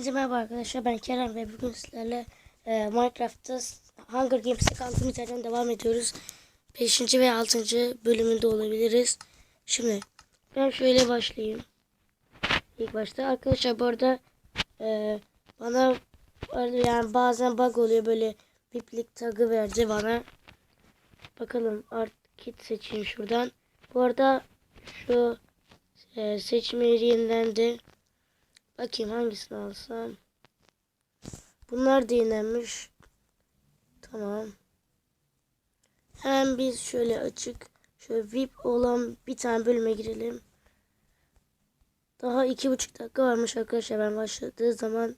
Herkese merhaba arkadaşlar ben Kerem ve bugün sizlerle e, Minecraft'ta Hunger Games'e kaldığımız yerden devam ediyoruz. 5. ve 6. bölümünde olabiliriz. Şimdi ben şöyle başlayayım. İlk başta arkadaşlar bu arada e, bana yani bazen bug oluyor böyle biplik tagı verdi bana. Bakalım art kit seçeyim şuradan. Bu arada şu e, seçme yeri yenilendi. Bakayım hangisini alsam. Bunlar da yenilenmiş. Tamam. Hemen biz şöyle açık. Şöyle VIP olan bir tane bölüme girelim. Daha iki buçuk dakika varmış arkadaşlar ben başladığı zaman.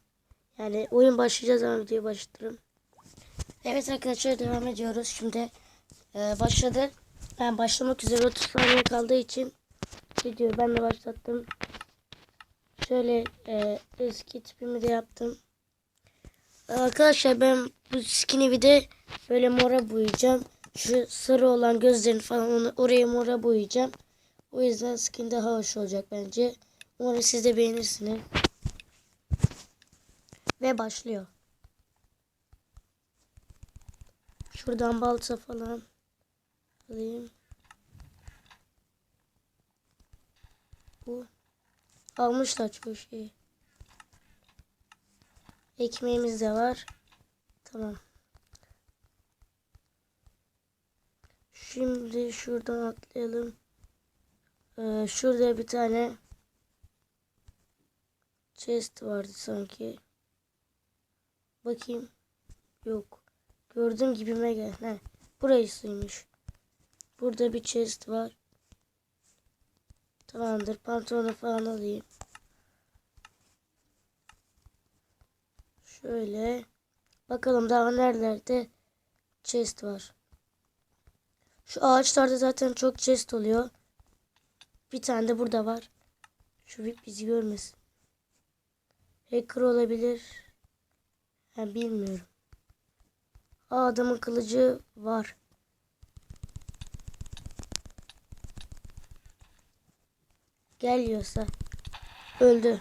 Yani oyun başlayacağı zaman videoyu başlatırım. Evet arkadaşlar devam ediyoruz. Şimdi e, başladı. Ben başlamak üzere 30 saniye kaldığı için videoyu ben de başlattım. Şöyle e, eski tipimi de yaptım. Arkadaşlar ben bu skin'i bir de böyle mora boyayacağım. Şu sarı olan gözlerini falan onu oraya mora boyayacağım. O yüzden skin daha hoş olacak bence. Umarım siz de beğenirsiniz. Ve başlıyor. Şuradan balta falan alayım. Bu Almışlar çoğu şeyi. Ekmeğimiz de var. Tamam. Şimdi şuradan atlayalım. Ee, şurada bir tane chest vardı sanki. Bakayım. Yok. Gördüğüm gibime gel. He. Burasıymış. Burada bir chest var. Tamamdır. Pantolonu falan alayım. Şöyle. Bakalım daha nerelerde chest var. Şu ağaçlarda zaten çok chest oluyor. Bir tane de burada var. Şu VIP bizi görmesin. Hacker olabilir. Ben bilmiyorum. Aa, adamın kılıcı var. Geliyorsa. Öldü.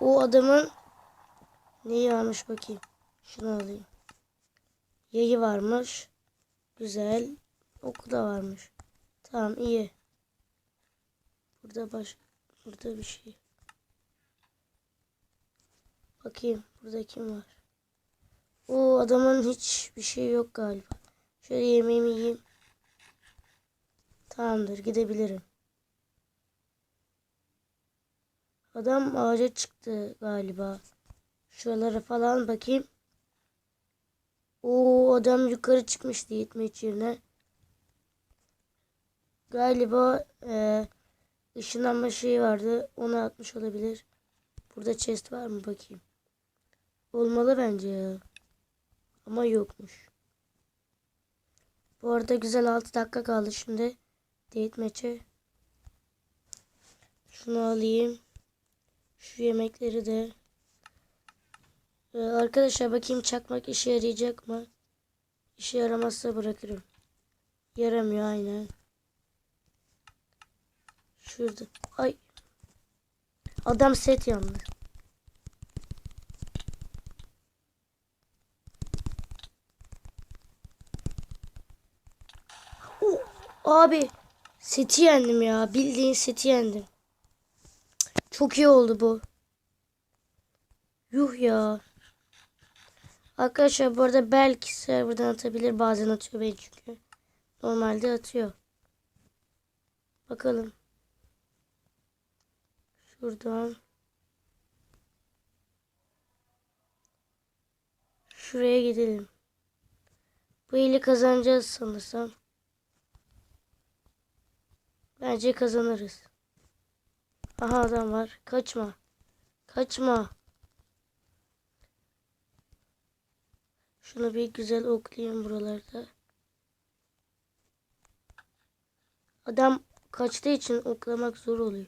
O adamın neyi varmış bakayım. Şunu alayım. Yayı varmış. Güzel. Oku da varmış. Tamam iyi. Burada baş burada bir şey. Bakayım burada kim var? O adamın hiç bir şey yok galiba. Şöyle yemeğimi yiyeyim. Tamamdır gidebilirim. Adam ağaca çıktı galiba. Şuralara falan bakayım. O adam yukarı çıkmıştı yetmek yerine. Galiba e, ışınlanma şeyi vardı. Onu atmış olabilir. Burada chest var mı bakayım. Olmalı bence ya. Ama yokmuş. Bu arada güzel 6 dakika kaldı şimdi. Date maçı. Şunu alayım. Şu yemekleri de. Ee, arkadaşlar bakayım çakmak işe yarayacak mı? İşe yaramazsa bırakırım. Yaramıyor aynen. Şurada. Ay. Adam set yalnız. Oh, abi seti yendim ya. Bildiğin seti yendim. Çok iyi oldu bu. Yuh ya. Arkadaşlar bu arada belki serverdan atabilir. Bazen atıyor beni çünkü. Normalde atıyor. Bakalım. Şuradan. Şuraya gidelim. Bu ili kazanacağız sanırsam. Bence kazanırız. Aha adam var. Kaçma. Kaçma. Şunu bir güzel oklayayım buralarda. Adam kaçtığı için oklamak zor oluyor.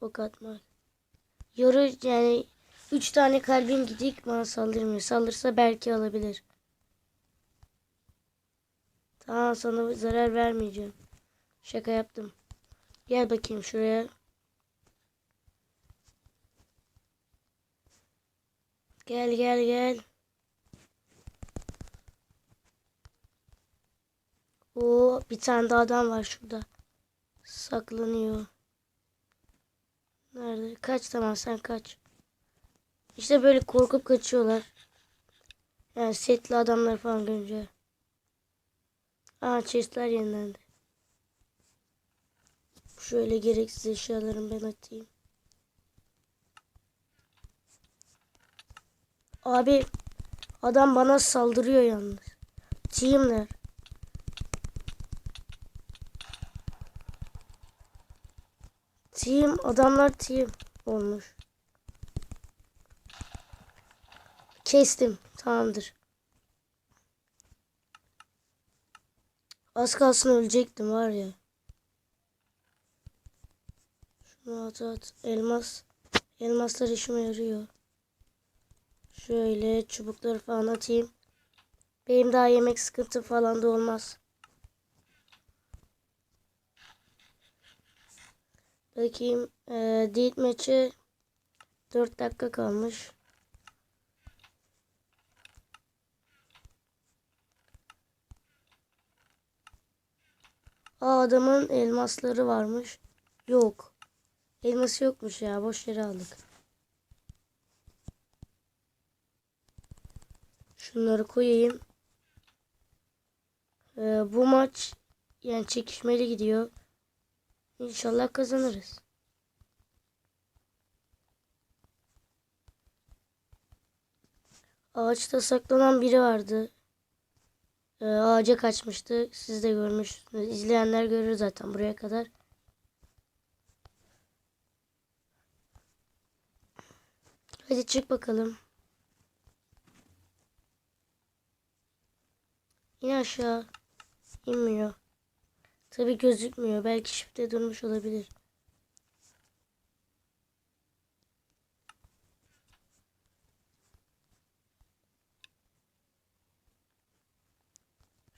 Ok atmak. Yarı yani 3 tane kalbim gidik bana saldırmıyor. Saldırsa belki alabilir. Tamam sana zarar vermeyeceğim. Şaka yaptım. Gel bakayım şuraya. Gel gel gel. Oo bir tane daha adam var şurada. Saklanıyor. Nerede? Kaç tamam sen kaç. İşte böyle korkup kaçıyorlar. Yani setli adamlar falan görünce. Aa chestler yenilendi. Şöyle gereksiz eşyalarımı ben atayım. Abi adam bana saldırıyor yalnız. Teamler. Team adamlar team olmuş. Kestim. Tamamdır. Az kalsın ölecektim var ya. Şunu at at. Elmas. Elmaslar işime yarıyor. Şöyle çubukları falan atayım. Benim daha yemek sıkıntı falan da olmaz. Bakayım. E, Deed maçı 4 dakika kalmış. Aa, adamın elmasları varmış. Yok. Elması yokmuş ya. Boş yere aldık. Şunları koyayım. Ee, bu maç yani çekişmeli gidiyor. İnşallah kazanırız. Ağaçta saklanan biri vardı. Ee, ağaca kaçmıştı. Siz de görmüşsünüz. İzleyenler görür zaten buraya kadar. Hadi çık bakalım. İn aşağı. İnmiyor. Tabi gözükmüyor. Belki şifte durmuş olabilir.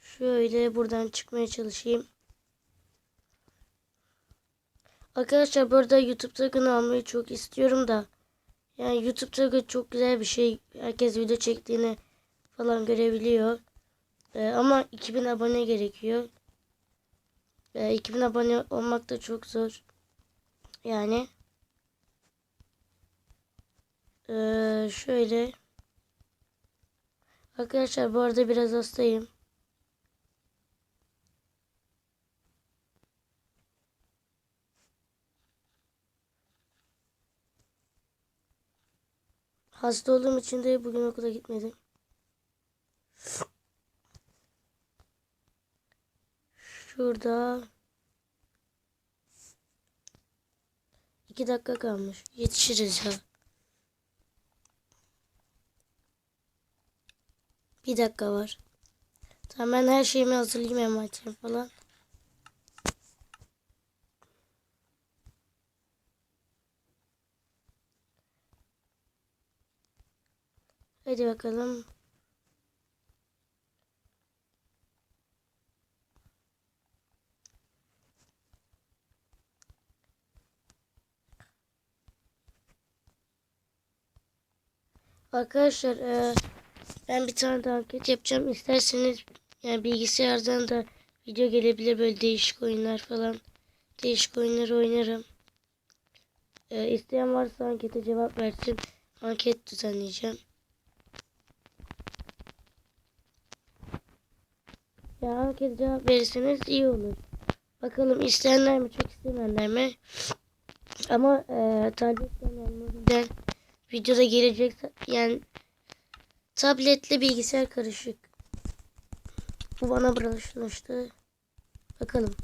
Şöyle buradan çıkmaya çalışayım. Arkadaşlar burada YouTube tagını almayı çok istiyorum da. Yani YouTube tagı çok güzel bir şey. Herkes video çektiğini falan görebiliyor. Ee, ama 2000 abone gerekiyor. Ee, 2000 abone olmak da çok zor. Yani. Ee, şöyle. Arkadaşlar bu arada biraz hastayım. Hasta olduğum için de bugün okula gitmedim. Şurada iki dakika kalmış. Yetişiriz ya. Bir dakika var. Tamam ben her şeyimi hazırlayayım envanterim falan. Hadi bakalım. Arkadaşlar e, ben bir tane daha anket yapacağım. İsterseniz yani bilgisayardan da video gelebilir böyle değişik oyunlar falan. Değişik oyunları oynarım. E, isteyen varsa ankete cevap versin. Anket düzenleyeceğim. Ya ankete cevap verirseniz iyi olur. Bakalım isteyenler mi çok isteyenler mi? Ama e, yani mobilden videoda gelecek yani tabletle bilgisayar karışık. Bu bana bulaşmıştı. Bakalım.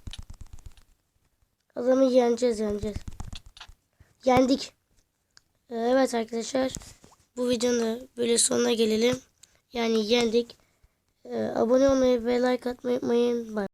Adamı yeneceğiz yeneceğiz. Yendik. Evet arkadaşlar. Bu videonun böyle sonuna gelelim. Yani yendik. Ee, abone olmayı ve like atmayı unutmayın.